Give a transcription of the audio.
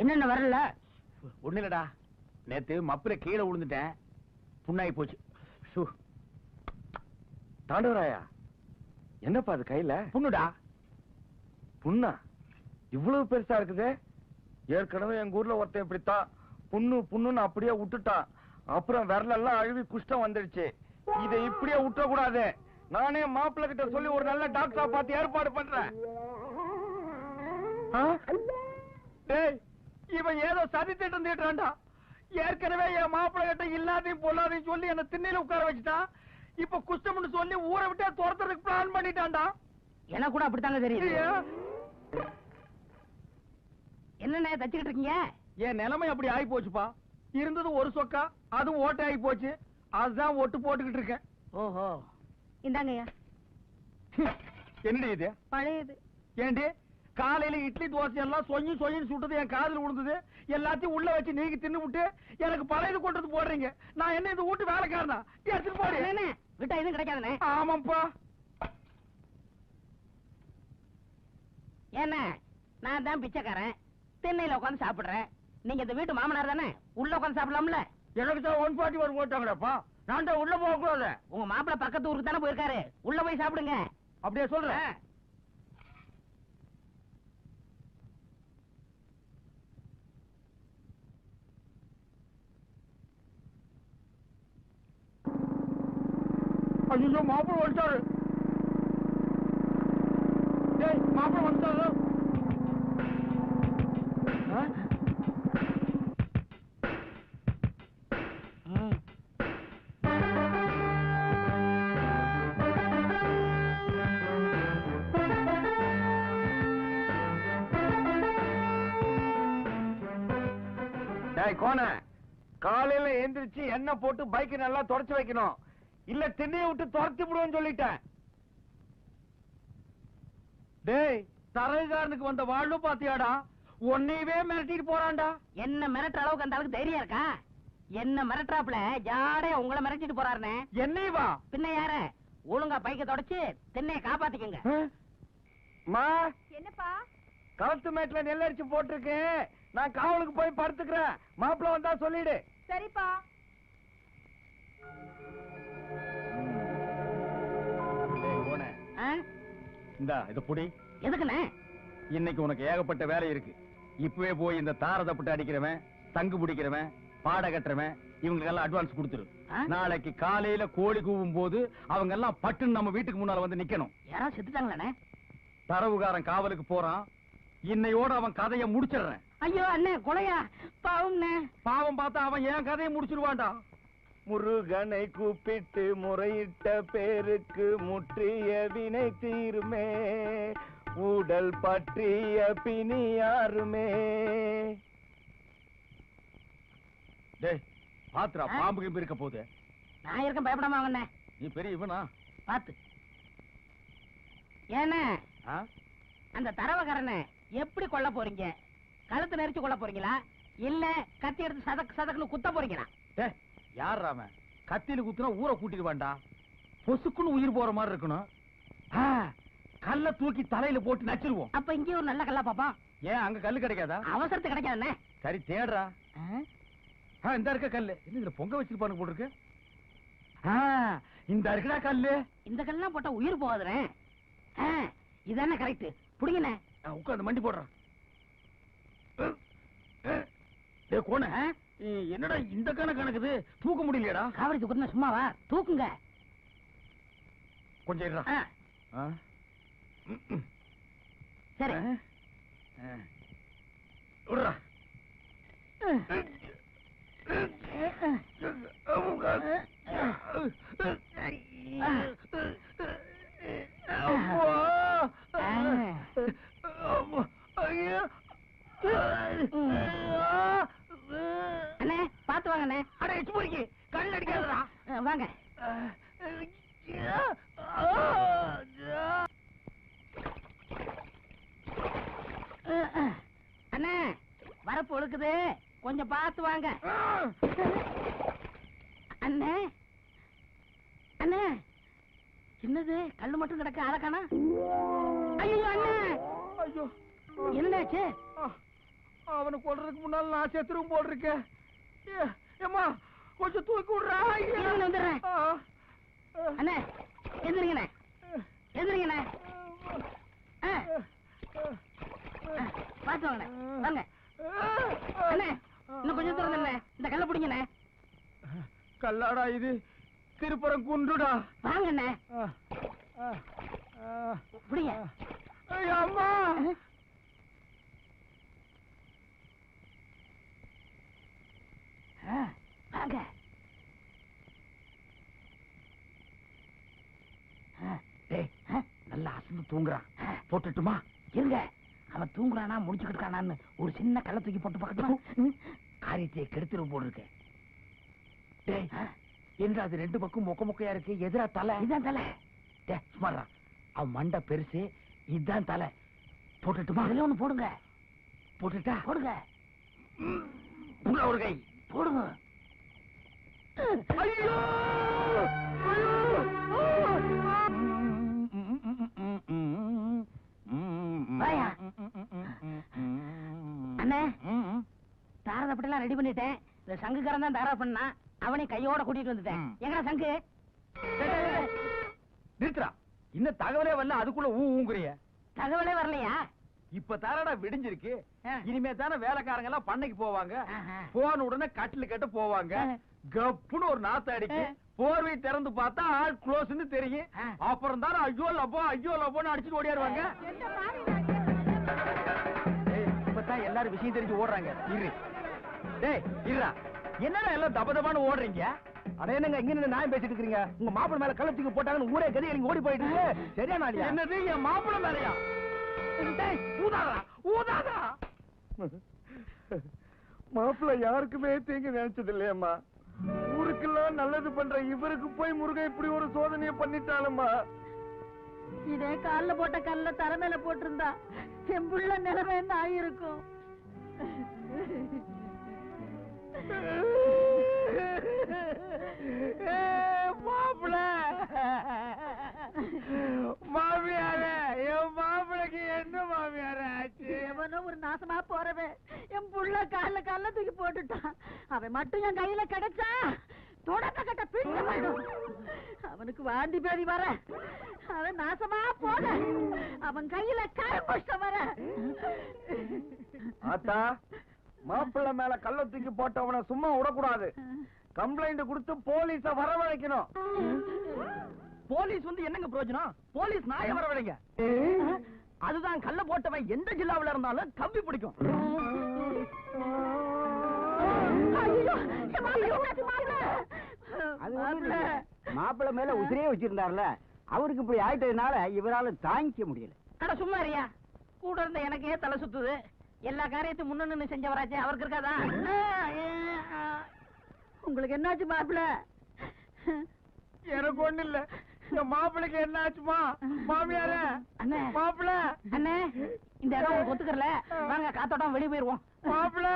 என்னென்ன வரல? ஒண்ணு இல்லடா நேத்து மப்புல கீழே விழுந்துட்டேன் புண்ணாகி போச்சு. சு, தாண்டவராயா? என்னப்பா அது கையில? புண்ணுடா. புண்ணா? இவ்வளவு பெருசா இருக்குது? ஏற்கனவே எங்க ஊர்ல ஒருத்தன் இப்படித்தான். புண்ணு புண்ணுன்னு அப்படியே விட்டுட்டான். அப்புறம் விரலெல்லாம் அழுவி குஷ்டம் வந்துடுச்சு. இதை இப்படியே விட்ட கூடாது நானே மாப்பிள்ளை கிட்ட சொல்லி ஒரு நல்ல டாக்டரா பார்த்து ஏற்பாடு பண்றேன். இவன் ஏதோ சதி திட்டம் தீட்டுறான்டா. ஏற்கனவே என் மாப்பிள்ளை கிட்ட இல்லாதையும் பொல்லாதையும் சொல்லி என்ன திண்ணையில உட்கார வச்சுட்டான். இப்ப குஷ்டம்னு சொல்லி ஊரை விட்டே துரத்துறதுக்கு பிளான் பண்ணிட்டான்டா. எனக்கு கூட அப்படித்தாங்க தெரியுது. ஐயா, என்னண்ணே தச்சுக்கிட்டு இருக்கீங்க? என் நிலைமை அப்படி ஆகி போச்சுப்பா. இருந்தது ஒரு சொக்கா அதுவும் ஓட்டை ஆகி போச்சு. அதுதான் ஒட்டு போட்டுக்கிட்டு இருக்கேன். ஓஹோ. இந்தாங்கய்யா. என்னடி இது? பழையது. ஏண்டி? காலையில இட்லி தோசை எல்லாம் சொங்கி சொங்கி சுட்டது என் காதுல விழுந்தது எல்லாத்தையும் உள்ள வச்சு நீங்க தின்னு விட்டு எனக்கு பழையது கொண்டு வந்து போடுறீங்க. நான் என்ன இது வீட்டு வேலைக்காரனா? எடுத்துட்டு போறேன் விட்டா எதுவும் ஆமாப்பா ஏண்ணே நான் தான் பிச்சைக்காரன். திண்ணையில உட்காந்து சாப்பிடுறேன். நீங்க இந்த வீட்டு மாமனார் தானே? உள்ள உட்காந்து சாப்பிடலாம்ல? எனக்கு தான் ஒன் ஃபார்ட்டி ஒன் போட்டாங்கடாப்பா நான் தான் உள்ள போக கூடாது உங்க மாப்பிள்ளை பக்கத்து ஊருக்கு தானே போயிருக்காரு. உள்ள போய் சாப்பிடுங்க. அப்படியே சொல்றேன். ஐயோ மாப்பிள்ள வந்துட்டாரு. டேய் மாப்பிள்ள வந்துட்டாரு? கோன டேய் காலையில எந்திரிச்சு எண்ணெய் போட்டு பைக் நல்லா தொடச்சு வைக்கணும். இல்ல திண்ணையை விட்டு துரத்தி விடுவேன்னு சொல்லிட்டேன். டேய் தரகுகாரனுக்கு வந்த வாழ்வு பாத்தியாடா? உன்னையவே மிரட்டிட்டு போறான்டா. என்ன மிரட்டுற அளவுக்கு அந்த அளவுக்கு தைரியம் இருக்கா? என்ன மிரட்டுறாப்புல? ஜாடையா உங்களை மிரட்டிட்டு போறாருண்ணே என்னைய வா பின்ன யார? ஒழுங்கா பைக்க தொடச்சு திண்ணைய காப்பாத்திக்கங்க. மா? என்னப்பா? களத்து மேட்ல நெல்லரிச்சு போட்டிருக்கேன். நான் காவலுக்கு போய் படுத்துக்கிறேன். மாப்பிள்ள வந்தா சொல்லிடு. சரிப்பா. இந்தா இத புடி. எதுக்குண்ணே? இன்னைக்கு உனக்கு ஏகப்பட்ட வேலை இருக்கு. இப்பவே போய் இந்த தார தப்பிட்டு அடிக்கிறவன் தங்கு பிடிக்கிறவன் பாட கட்டுறவன் இவங்களுக்கு எல்லாம் அட்வான்ஸ் கொடுத்துரு? நாளைக்கு காலையில கோழி கூவும் போது அவங்க எல்லாம் பட்டுன்னு நம்ம வீட்டுக்கு முன்னால வந்து நிக்கணும். யாராவது செத்துட்டாங்களாண்ணே? தரவுகாரன் காவலுக்கு போறான். இன்னையோட அவன் கதையை முடிச்சிடுறேன். ஐயோ அண்ணே கொலையா? பாவம்ண்ணே. பாவம் பார்த்தா அவன் என் கதையை முடிச்சிருவான்டா? முருகனை கூப்பிட்டு முறையிட்ட பேருக்கு முற்றிய வினை தீருமே. உடல் பற்றிய பிணி யாருமே. பாத்துரா? பாம்பு கிம்பு இருக்க போகுது. நான் இருக்கேன் பயப்படாம வாங்கண்ணே. நீ பெரிய இவனா? பாத்து. ஏண்ணே? அந்த தரவக்காரனை எப்படி கொல்ல போறீங்க? கழுத்து நெரிச்சு கொல்ல போறீங்களா? இல்ல கத்தி எடுத்து சதக்கு சதக்குன்னு குத்த போறீங்களா? யார் அவன் கத்தியில குத்துனா ஊரை கூட்டிட்டு வேண்டா. பொசுக்குன்னு உயிர் போற மாதிரி இருக்கணும். ஆ, கல்ல தூக்கி தலையில போட்டு நச்சிருவோம். அப்ப இங்கே ஒரு நல்ல கல்லா பாப்பா. ஏன் அங்க கல்லு கிடைக்காதா? அவசரத்துக்கு கிடைக்காதுண்ணே சரி தேடுறா. இந்த இருக்க கல்லு. என்ன இதுல பொங்க வச்சிருப்பானு ஆ, இந்த இருக்குடா கல்லு. இந்த கல்லாம் போட்டா உயிர் போகாதுண்ணே. ஆ, இதானே கரெக்ட் புடிங்கண்ணே ஆ, உட்கார்ந்து மண்டி போடுறான் கோண? என்னடா இந்த கணக்கு கணக்குது தூக்க முடியலையாடா. காவடி தூக்குறதுனா சும்மாவா? தூக்குங்க. கொஞ்சம் இருடா. சரி. விடுறா. பாத்து வாங்க அண்ணே அட எச்சு பொறிக்கு கல் அடிக்காதடா. வாங்க. அண்ணே வரப்பு ஒழுக்குது. கொஞ்சம் பார்த்து வாங்க. அண்ணே. அண்ணே. என்னது? கல்லு மட்டும் கிடக்க அழகானா ஐயோ அண்ணே. ஐயோ. என்னாச்சு அவனை கொல்றதுக்கு முன்னால நான் செத்துரும் போல் இருக்கேன் ஏ- ஏம்மா கொஞ்சம் தூக்கி விடுறா இருங்க, வந்துடுறேன். அண்ணே எந்திரிங்கண்ணே எந்திரிங்கண்ணே பார்த்து வாங்கண்ணே. வாங்க. அண்ணே இன்னும் கொஞ்சம் தூரம் இந்த கல்ல பிடிங்கண்ணே. கல்லாடா இது. திருப்புறம் குண்டுடா வாங்கண்ணே. பிடிங்க. அம்மா. வாங்க. நல்லா அசந்து தூங்குறான். போட்டுட்டுமா? இருங்க. அவன் தூங்குறானா முடிச்சுக்கிட்டு ஒரு சின்ன கல்ல தூக்கி போட்டு பார்க்கட்டுமா காரியத்தை டேய் ஆ, எங்க அது ரெண்டு பக்கம் மொக்க மொக்கையா இருக்கு? எதிரா தலை? இதான் தலை. டேய் சும்மாடா. அவன் மண்டை பெருசு. இதுதான் தலை. போட்டுட்டுமா? அதுல ஒண்ணு போடுங்க. போட்டுட்டா? போடுங்க. ஒரு கை. போடுங்க. ஐயோ! தாரதப்பட்டெல்லாம் ரெடி பண்ணிட்டேன். இந்த சங்குக்காரன் தான் தாரா பண்ணா அவனை கையோட கூட்டிட்டு வந்துட்டேன். எங்கடா சங்கு? நிறுத்துறா இன்னும் தகவலே வரல அதுக்குள்ள ஊ ஊங்குறிய. தகவலே வரலையா? இப்ப தானடா விடிஞ்சிருக்கு. இனிமே தானே வேலைக்காரங்க எல்லாம் பண்ணைக்கு போவாங்க. போன உடனே கட்டில் கட்ட போவாங்க. கப்புன்னு ஒரு நாத்த அடிக்கு. போர்வை திறந்து பார்த்தா ஆள் க்ளோஸ்னு தெரியும். அப்புறம் தானே ஐயோ லப்போ ஐயோ லப்போன்னு அடிச்சுட்டு ஓடியாருவாங்க. டேய், இப்பதான் எல்லாரும் விஷயம் தெரிஞ்சு ஓடுறாங்க. இரு. டேய் இருடா என்னடா எல்லாம் தப தபான்னு ஓடுறீங்க? அட என்னங்க இங்க நின்னு நான் பேசிட்டு இருக்கீங்க உங்க மாப்பிள மேல கள்ளத்துக்கு போட்டாங்கன்னு ஊரே கதி நீங்க ஓடி போயிட்டு சரியா நாளியா என்னது என் மாப்பிள மேலயா? டேய் ஊதாதா ஊதாதா மாப்பிள்ள யாருக்குமே தீங்கு நினைச்சது இல்லையம்மா ஊருக்கெல்லாம் நல்லது பண்ற இவருக்கு போய் முருகன் இப்படி ஒரு சோதனையை பண்ணிட்டாலும்மா. இதே கால்ல போட்ட கல்ல தர மேல போட்டிருந்தா என் புள்ள நிலைமை என்ன ஆயிருக்கும் மாப்பிள. மாமியார என் மாப்பிளைக்கு என்ன மாமியார ஆச்சு? எவனோ ஒரு நாசமா போறவன் என் புள்ள கால்ல கால்ல தூக்கி போட்டுட்டான். அவன் மட்டும் என் கையில கிடைச்சா தொடக்க கட்ட பிடிச்சு போயிடும் அவனுக்கு வாந்தி பேதி வர. அவன் நாசமா போல அவன் கையில கரும்புஷ்டம் வர. ஆத்தா மாப்பிள்ளை மேல கள்ள தூக்கி போட்டவனை சும்மா விடக்கூடாது. கம்ப்ளைண்ட் கொடுத்து போலீஸ வரவழைக்கணும். போலீஸ் வந்து என்னங்க பிரயோஜனம்? போலீஸ் நாய வர விடுங்க அதுதான் கல்ல போட்டவன் எந்த ஜில்லாவுல இருந்தாலும் கம்பி பிடிக்கும். மாப்பிள்ளை மேல உசிரே வச்சிருந்தாருல அவருக்கு இப்படி ஆயிட்டதுனால இவரால தாங்கிக்க முடியல. சும்மா கூட இருந்த எனக்கே தலை சுத்துது. எல்லா காரியத்தையும் முன்ன நின்னு செஞ்சவராச்சே அவருக்கு இருக்காதா. உங்களுக்கு என்னாச்சு மாப்பிள்ள? எனக்கு ஒண்ணு இல்ல. என் மாப்பிளைக்கு என்ன ஆச்சுமா மாமியார அண்ணே. மாப்பிள அண்ணே இந்த இடம் ஒத்துக்கறல. வாங்க காத்தோட்டம் வெளியே போயிருவோம். மாப்பிள